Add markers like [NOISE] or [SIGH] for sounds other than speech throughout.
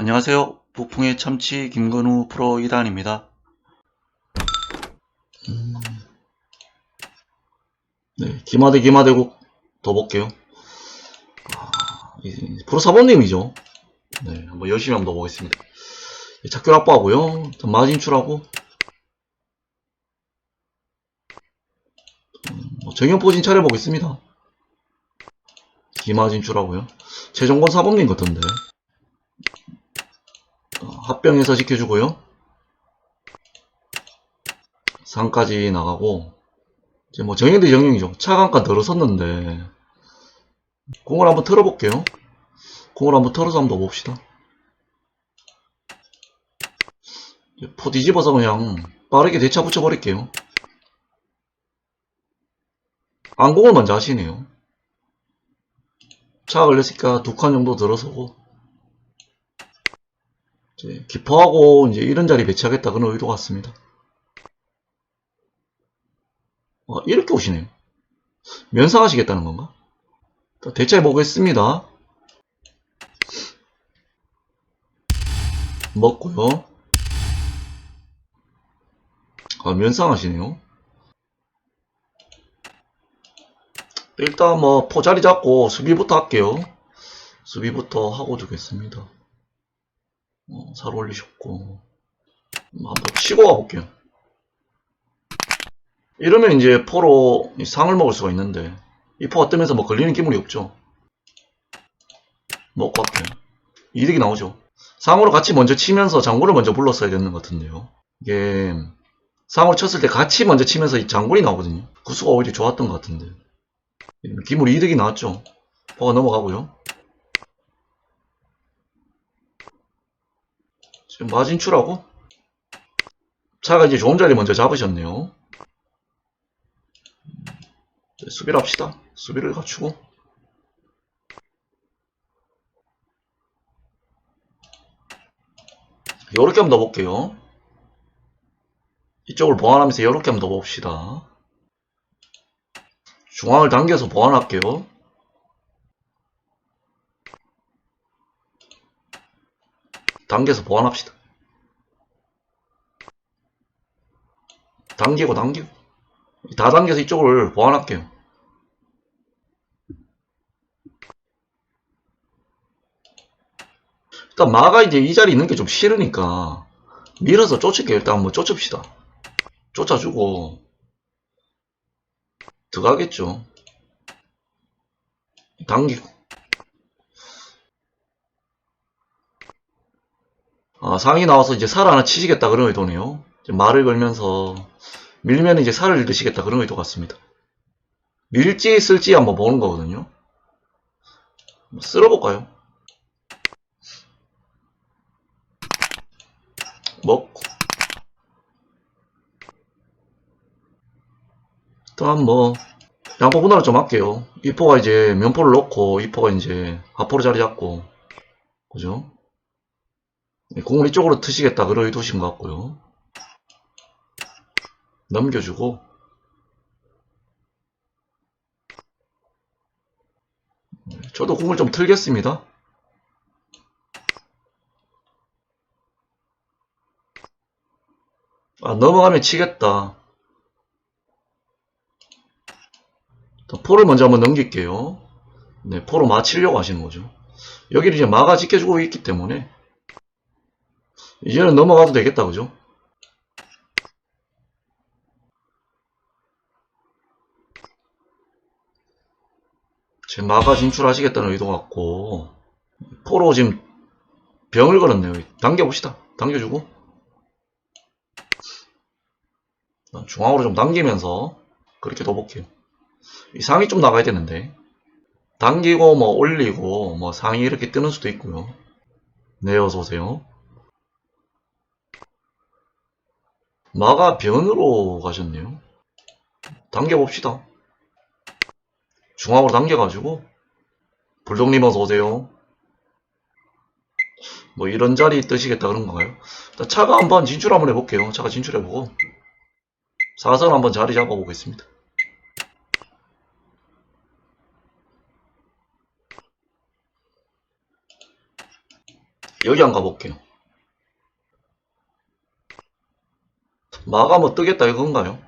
안녕하세요. 북풍의 참치 김건우 프로 2단입니다. 네, 기마대 기마대국 더 볼게요. 아, 이- 프로 사범님이죠. 네, 한번 열심히 한번 더 보겠습니다. 예, 작별 확보하고요. 좀 마진출하고 음, 뭐 정형포진 차려보겠습니다. 기마진출하고요. 최종권 사범님 같던데. 어, 합병해서 지켜주고요. 상까지 나가고 이제 뭐 정형대 정형이죠. 차강가 들어섰는데 공을 한번 틀어볼게요. 공을 한번 틀어서 한번 봅시다. 포 뒤집어서 그냥 빠르게 대차 붙여버릴게요. 안공을 먼저 하시네요. 차가 걸렸으니까 두 칸 정도 들어서고 이제 기포하고 이제 이런 자리 배치하겠다 그런 의도 같습니다. 어, 이렇게 오시네요. 면상하시겠다는 건가? 자, 대체해 보겠습니다. 먹고요. 아, 면상하시네요. 일단 뭐 포자리 잡고 수비부터 할게요. 수비부터 하고 주겠습니다. 어, 살 올리셨고 한번 치고 가볼게요. 이러면 이제 포로 이 상을 먹을 수가 있는데 이 포가 뜨면서 뭐 걸리는 기물이 없죠. 먹고 할게요. 이득이 나오죠. 상으로 같이 먼저 치면서 장군을 먼저 불렀어야 되는 것 같은데요. 이게 상으로 쳤을 때 같이 먼저 치면서 이 장군이 나오거든요. 구수가 오히려 좋았던 것 같은데 기물이 이득이 나왔죠. 포가 넘어가고요. 지금 마진출하고 차가 이제 좋은 자리 먼저 잡으셨네요. 네, 수비를 합시다. 수비를 갖추고. 요렇게 한번 더 볼게요. 이쪽을 보완하면서 요렇게 한번 더 봅시다. 중앙을 당겨서 보완할게요. 당겨서 보완합시다. 당기고 당기고. 다 당겨서 이쪽을 보완할게요. 일단 마가 이제 이 자리 있는 게 좀 싫으니까 밀어서 쫓을게요. 일단 한번 쫓읍시다. 쫓아주고 들어가겠죠. 당기고 아, 상이 나와서 이제 살 하나 치시겠다 그런 의도네요. 말을 걸면서 밀면 이제 살을 드시겠다 그런 의도 같습니다. 밀지 쓸지 한번 보는 거거든요. 한번 쓸어볼까요? 먹고 일단 뭐 양포 분할을 좀 할게요. 이포가 이제 면포를 놓고 이포가 이제 하포로 자리 잡고 그죠? 공을 이쪽으로 트시겠다 그런 의도신 것 같고요. 넘겨주고 저도 공을 좀 틀겠습니다. 아, 넘어가면 치겠다. 또 포를 먼저 한번 넘길게요. 네, 포로 마치려고 하시는 거죠. 여기를 이제 마가 지켜주고 있기 때문에 이제는 넘어가도 되겠다, 그죠? 지금 마가 진출하시겠다는 의도 같고 포로 지금 병을 걸었네요. 당겨봅시다. 당겨주고 중앙으로 좀 당기면서 그렇게 넣어볼게요. 이 상이 좀 나가야 되는데 당기고 뭐 올리고 뭐 상이 이렇게 뜨는 수도 있고요. 네 어서 오세요. 마가 변으로 가셨네요. 당겨봅시다. 중앙으로 당겨가지고 불독님 어서 오세요. 뭐 이런 자리 뜨시겠다 그런 건가요? 일단 차가 한번 진출 한번 해볼게요. 차가 진출해보고 사선 한번 자리 잡아보겠습니다. 여기 안 가볼게요. 뭐 뜨겠다 이건가요?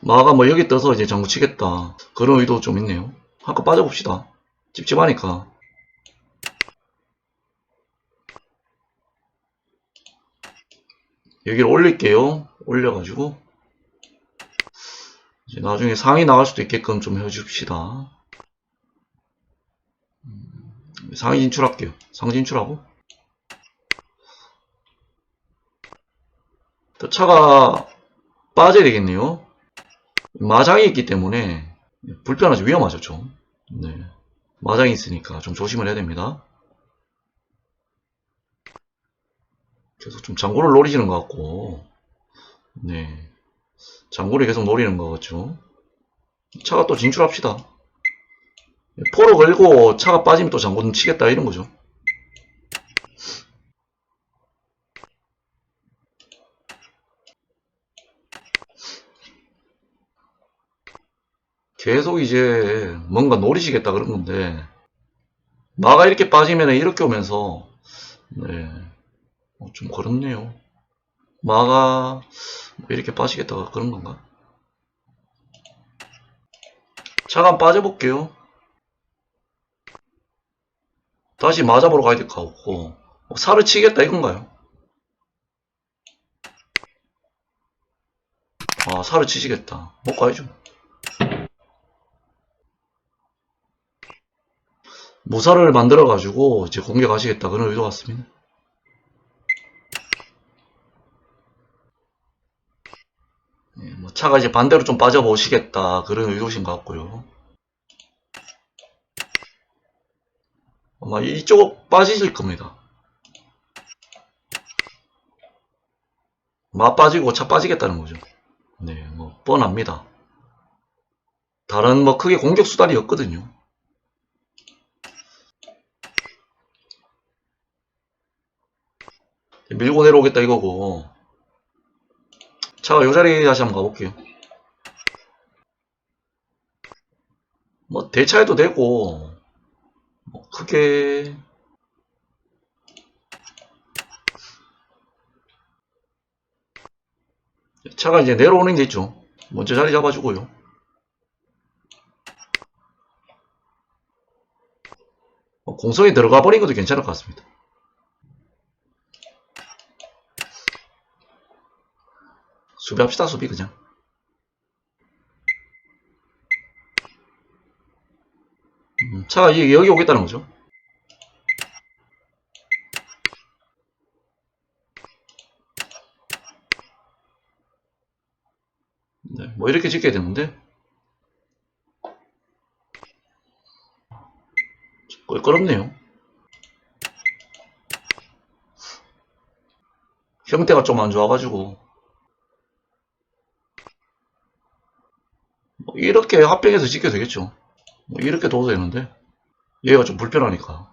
마가 뭐 여기 떠서 이제 장구 치겠다. 그런 의도 좀 있네요. 한번 빠져봅시다. 찝찝하니까. 여기를 올릴게요. 올려가지고. 이제 나중에 상이 나갈 수도 있게끔 좀 해줍시다. 음, 상위 진출할게요. 상 진출하고. 또 차가 빠져야 되겠네요. 마장이 있기 때문에 불편하죠. 위험하죠, 좀. 네. 마장이 있으니까 좀 조심을 해야 됩니다. 계속 좀 장구를 노리시는 것 같고, 네. 장구를 계속 노리는 것 같죠. 차가 또 진출합시다. 포로 걸고 차가 빠지면 또 장구는 치겠다 이런 거죠. 계속 이제 뭔가 노리시겠다 그런 건데 마가 이렇게 빠지면 이렇게 오면서 네, 어, 좀 그렇네요. 마가 뭐 이렇게 빠지겠다 그런 건가? 잠깐 빠져볼게요. 다시 맞아보러 가야 될 것 같고 뭐 살을 치겠다 이건가요? 아 살을 치시겠다. 못 가야죠. 무사를 만들어 가지고 이제 공격하시겠다 그런 의도 같습니다. 예, 뭐 차가 이제 반대로 좀 빠져 보시겠다 그런 의도신 것 같고요. 아마 이쪽 빠지실 겁니다. 마 빠지고 차 빠지겠다는 거죠. 네, 뭐 뻔합니다. 다른 뭐 크게 공격 수단이 없거든요. 밀고 내려오겠다 이거고. 차가 요 자리에 다시 한번 가볼게요. 뭐 대차해도 되고 뭐 크게. 차가 이제 내려오는 게 있죠. 먼저 자리 잡아주고요. 뭐 공성에 들어가 버린 것도 괜찮을 것 같습니다 수비합시다 수비 그냥. 음, 차가 이- 여기 오겠다는 거죠? 네, 뭐 이렇게 짓게 되는데? 껄끄럽네요. 형태가 좀 안 좋아가지고 뭐 이렇게 합병해서 지켜도 되겠죠. 뭐 이렇게 둬도 되는데 얘가 좀 불편하니까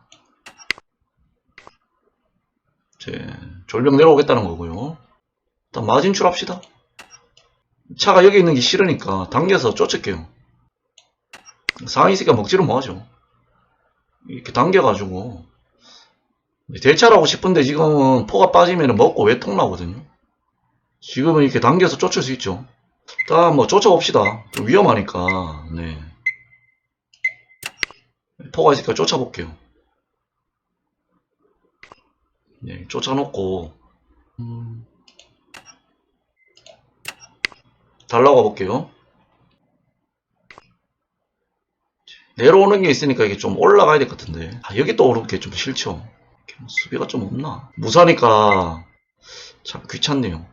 이제 졸병 내려오겠다는 거고요. 일단 마진출 합시다. 차가 여기 있는 게 싫으니까 당겨서 쫓을게요. 상위 있으니까 먹지를 뭐하죠. 이렇게 당겨가지고 대차라고 싶은데 지금은 포가 빠지면 먹고 외통 나거든요. 지금은 이렇게 당겨서 쫓을 수 있죠. 일단 뭐 쫓아봅시다. 좀 위험하니까. 네. 포가 있으니까 쫓아볼게요. 네, 쫓아놓고 음, 달라고 볼게요. 내려오는 게 있으니까 이게 좀 올라가야 될 것 같은데. 아, 여기 또 오르는 게 좀 싫죠. 뭐 수비가 좀 없나? 무사니까 참 귀찮네요.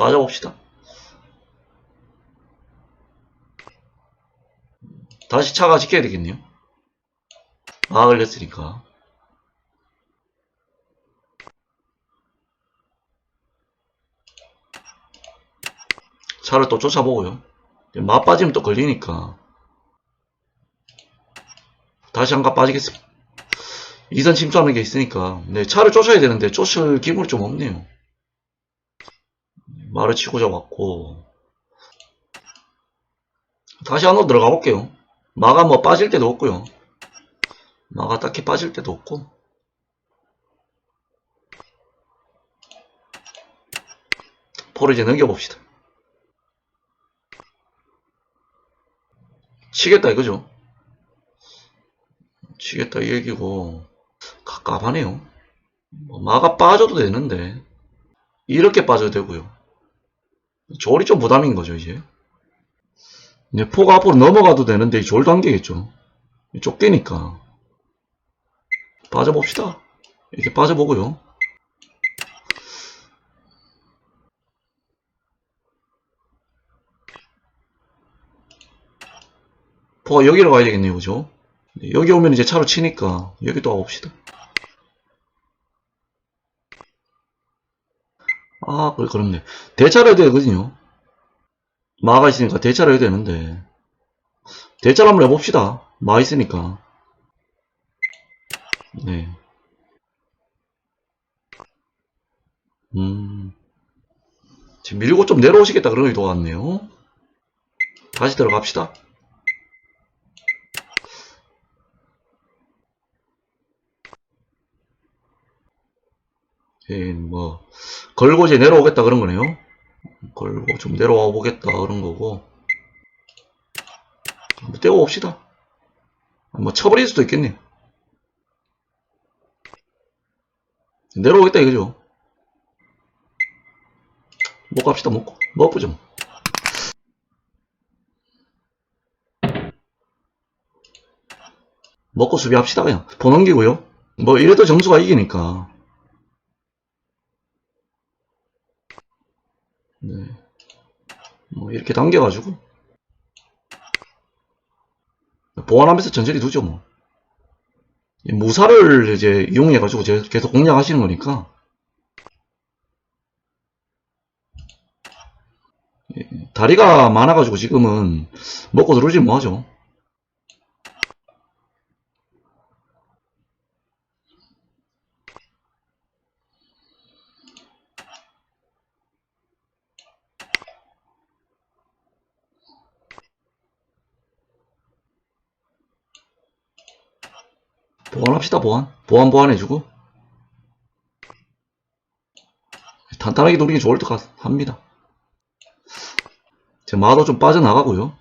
빠져봅시다. 다시 차가 지켜야 되겠네요. 아, 걸렸으니까. 차를 또 쫓아보고요. 마 빠지면 또 걸리니까. 다시 한가 빠지겠습니다. 이선 침투하는 게 있으니까. 네, 차를 쫓아야 되는데 쫓을 기분이 좀 없네요. 말을 치고 잡았고 다시 안으로 들어가 볼게요 마가 뭐 빠질 때도 없고요 마가 딱히 빠질 때도 없고. 포를 이제 넘겨봅시다. 치겠다 이거죠. 치겠다 이 얘기고 갑갑하네요. 뭐 마가 빠져도 되는데 이렇게 빠져도 되고요. 졸이 좀 부담인 거죠 이제. 이제 포가 앞으로 넘어가도 되는데 이졸 단계겠죠. 쫓기니까 빠져봅시다. 이렇게 빠져보고요. 포가 여기로 가야 되겠네요, 그죠? 네, 여기 오면 이제 차로 치니까 여기 또 와봅시다. 아, 그렇네. 대차를 해야 되거든요. 마가 있으니까 대차를 해야 되는데. 대차를 한번 해봅시다. 마 있으니까. 네. 음. 지금 밀고 좀 내려오시겠다 그런 의도가 같네요. 다시 들어갑시다. 예, 뭐, 걸고 이제 내려오겠다 그런 거네요. 걸고 좀 내려와 보겠다 그런 거고. 한번 떼고 봅시다. 뭐, 쳐버릴 수도 있겠네. 내려오겠다 이거죠. 못 갑시다, 못, 못 보죠. 먹고 수비합시다, 그냥. 더 넘기고요. 뭐, 이래도 점수가 이기니까. 뭐, 이렇게 당겨가지고. 보완하면서 전체리 두죠, 뭐. 이 무사를 이제 이용해가지고 제- 계속 공략하시는 거니까. 예, 다리가 많아가지고 지금은 먹고 들어오지 뭐하죠. 보완합시다, 보완. 보완, 보완해주고. 탄탄하게 노리기 좋을 것 같, 합니다. 제 마도 좀 빠져나가고요.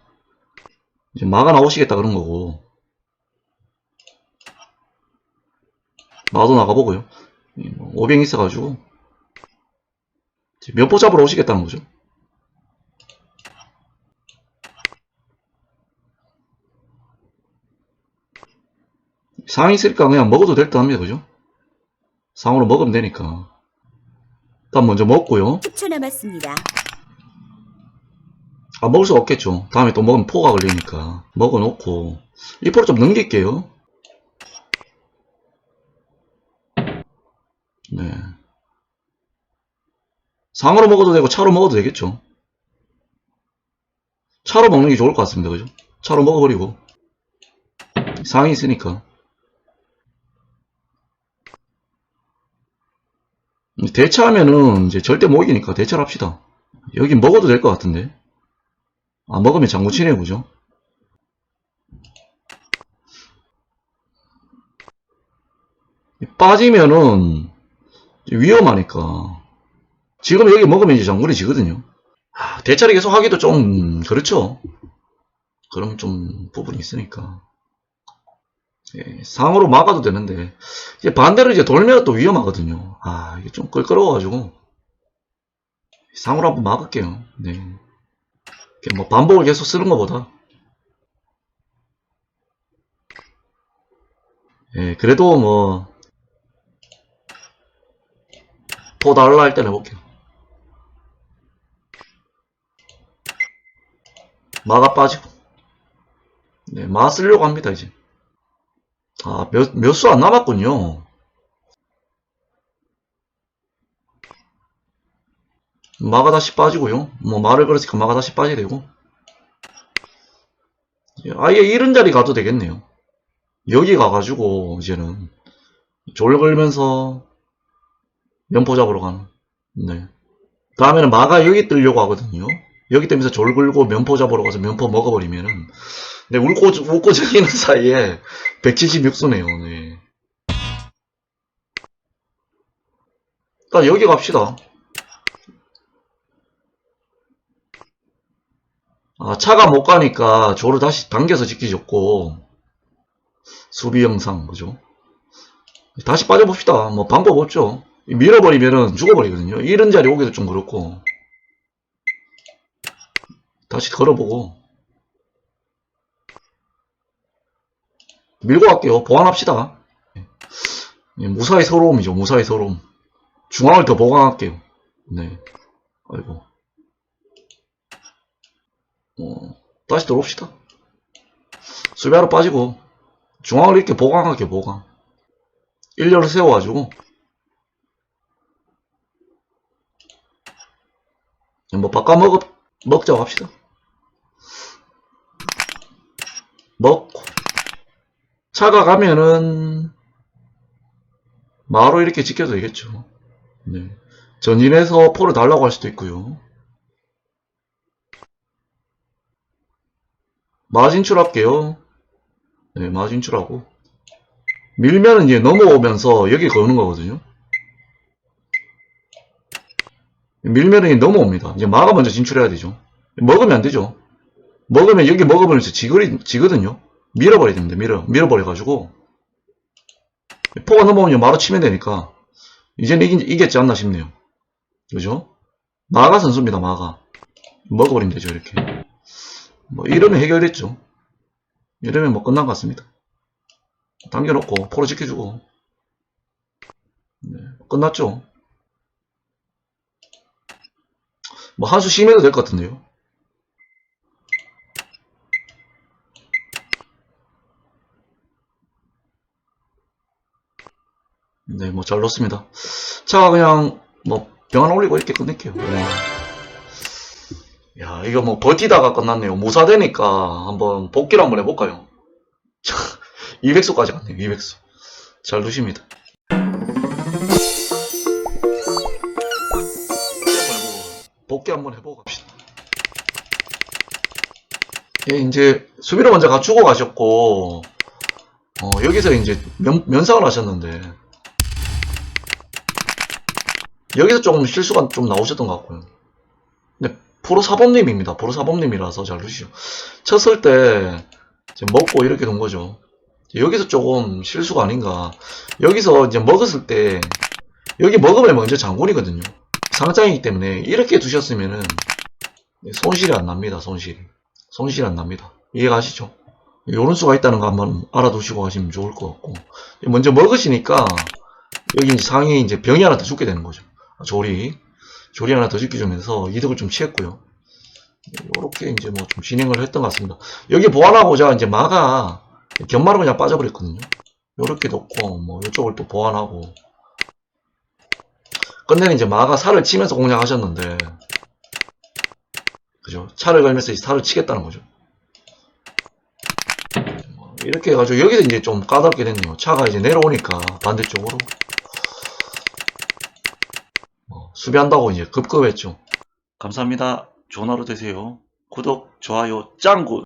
이제 마가 나오시겠다 그런 거고. 마도 나가보고요. 이 뭐, 오병 있어가지고. 면포 잡으러 오시겠다는 거죠. 상이 있으니까 그냥 먹어도 될 듯 합니다. 그죠? 상으로 먹으면 되니까. 일단 먼저 먹고요. 10초 남았습니다. 아, 먹을 수 없겠죠. 다음에 또 먹으면 포가 걸리니까. 먹어놓고. 이 포를 좀 넘길게요. 네. 상으로 먹어도 되고 차로 먹어도 되겠죠. 차로 먹는 게 좋을 것 같습니다. 그죠? 차로 먹어버리고. 상이 있으니까. 대차하면은 이제 절대 못 이기니까 대차를 합시다. 여기 먹어도 될 것 같은데. 아, 먹으면 장구 치네요, 그죠? 빠지면은 위험하니까. 지금 여기 먹으면 이제 장군이 지거든요. 아, 대차를 계속 하기도 좀, 그렇죠. 그럼 좀 부분이 있으니까. 예, 상으로 막아도 되는데, 이제 반대로 이제 돌면 또 위험하거든요. 아, 이게 좀 끌끄러워가지고. 상으로 한번 막을게요. 네. 뭐 반복을 계속 쓰는 것보다 예, 그래도 뭐 포달라 할 때는 해볼게요. 마가 빠지고 네, 마 쓰려고 합니다 이제 아, 몇, 몇 수 안 남았군요. 마가 다시 빠지고요. 뭐 말을 걸었으니까 마가 다시 빠지게 되고. 아예 이런 자리 가도 되겠네요. 여기 가가지고 이제는 졸 걸면서 면포 잡으러 가는. 네. 다음에는 마가 여기 뜨려고 하거든요. 여기 뜨면서 졸 걸고 면포 잡으러 가서 면포 먹어버리면은 네, 웃고, 웃고 즐기는 사이에 176수네요, 네. 일단 여기 갑시다. 아, 차가 못 가니까 조를 다시 당겨서 지키셨고, 수비 영상, 그죠? 다시 빠져봅시다. 뭐, 방법 없죠. 밀어버리면은 죽어버리거든요. 이런 자리 오기도 좀 그렇고. 다시 걸어보고. 밀고 갈게요. 보완합시다. 예, 무사히 서러움이죠. 무사히 서러움. 중앙을 더 보강할게요. 네. 아이고. 어, 다시 들어옵시다. 수비하러 빠지고, 중앙을 이렇게 보강할게요, 보강. 일렬을 세워가지고, 뭐, 바꿔 먹, 먹자고 합시다. 먹고, 차가 가면은, 마로 이렇게 지켜도 되겠죠. 네. 전진해서 포를 달라고 할 수도 있고요. 마진출할게요. 네, 마진출하고. 밀면은 이제 넘어오면서 여기 거는 거거든요. 밀면은 이제 넘어옵니다. 이제 마가 먼저 진출해야 되죠. 먹으면 안 되죠. 먹으면 여기 먹어버리면서 지거리, 지거든요. 밀어버려야 됩니다. 밀어, 밀어버려가지고. 포가 넘어오면 마로 치면 되니까. 이제는 이긴, 이겼지 않나 싶네요. 그죠? 마가 선수입니다, 마가. 먹어버리면 되죠, 이렇게. 뭐, 이러면 해결됐죠. 이러면 뭐 끝난 것 같습니다. 당겨놓고, 포로 지켜주고. 네, 끝났죠. 뭐, 한 수 쉬면도 될것 같은데요. 네, 뭐, 잘 넣었습니다. 자, 그냥, 뭐, 병안 올리고 이렇게 끝낼게요. 네. 야, 이거 뭐, 버티다가 끝났네요. 무사되니까, 한번 복귀를 한번 해볼까요? 200수까지 [LAUGHS] 갔네요, 200수. 잘 두십니다. 복귀 한번 해보고 갑시다. 예, 이제, 수비를 먼저 갖추고 가셨고, 어, 여기서 이제 면, 면상을 하셨는데, 여기서 조금 실수가 좀 나오셨던 것 같고요. 근데 프로 사범님입니다. 프로 사범님이라서 잘 두시죠. 쳤을 때 먹고 이렇게 된 거죠. 여기서 조금 실수가 아닌가. 여기서 이제 먹었을 때 여기 먹으면 먼저 장군이거든요. 상장이기 때문에 이렇게 두셨으면은 손실이 안 납니다. 손실이. 손실이 안 납니다. 이해가시죠? 요런 수가 있다는 거 한번 알아두시고 하시면 좋을 것 같고. 먼저 먹으시니까 여기 이제 상에 이제 병이 하나 더 죽게 되는 거죠. 조리. 조리 하나 더 지켜주면서 이득을 좀 취했고요. 요렇게 이제 뭐 좀 진행을 했던 것 같습니다. 여기 보완하고자 이제 마가 견마로 그냥 빠져버렸거든요. 요렇게 놓고 뭐 이쪽을 또 보완하고 끝내는 이제 마가 살을 치면서 공략하셨는데 그죠? 차를 걸면서 살을 치겠다는 거죠. 뭐 이렇게 해가지고 여기서 이제 좀 까다롭게 됐네요. 차가 이제 내려오니까 반대쪽으로 수비한다고 이제 급급했죠. 감사합니다. 좋은 하루 되세요. 구독, 좋아요, 짱구!